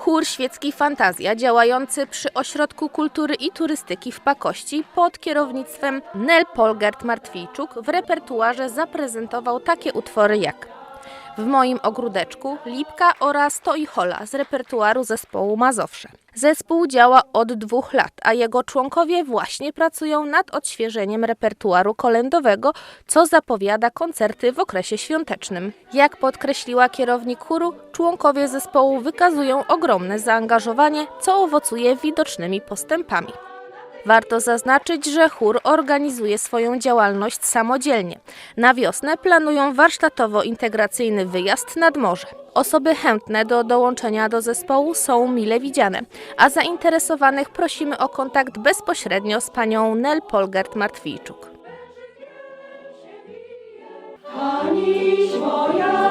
Chór Świecki Fantazja, działający przy Ośrodku Kultury i Turystyki w Pakości pod kierownictwem Nel Polgert Martwijczuk w repertuarze zaprezentował takie utwory jak W moim ogródeczku, Lipka oraz To i Hola z repertuaru zespołu Mazowsze. Zespół działa od dwóch lat, a jego członkowie właśnie pracują nad odświeżeniem repertuaru kolędowego, co zapowiada koncerty w okresie świątecznym. Jak podkreśliła kierownik chóru, członkowie zespołu wykazują ogromne zaangażowanie, co owocuje widocznymi postępami. Warto zaznaczyć, że chór organizuje swoją działalność samodzielnie. Na wiosnę planują warsztatowo-integracyjny wyjazd nad morze. Osoby chętne do dołączenia do zespołu są mile widziane, a zainteresowanych prosimy o kontakt bezpośrednio z panią Nel Polgert-Martwijczuk. Moja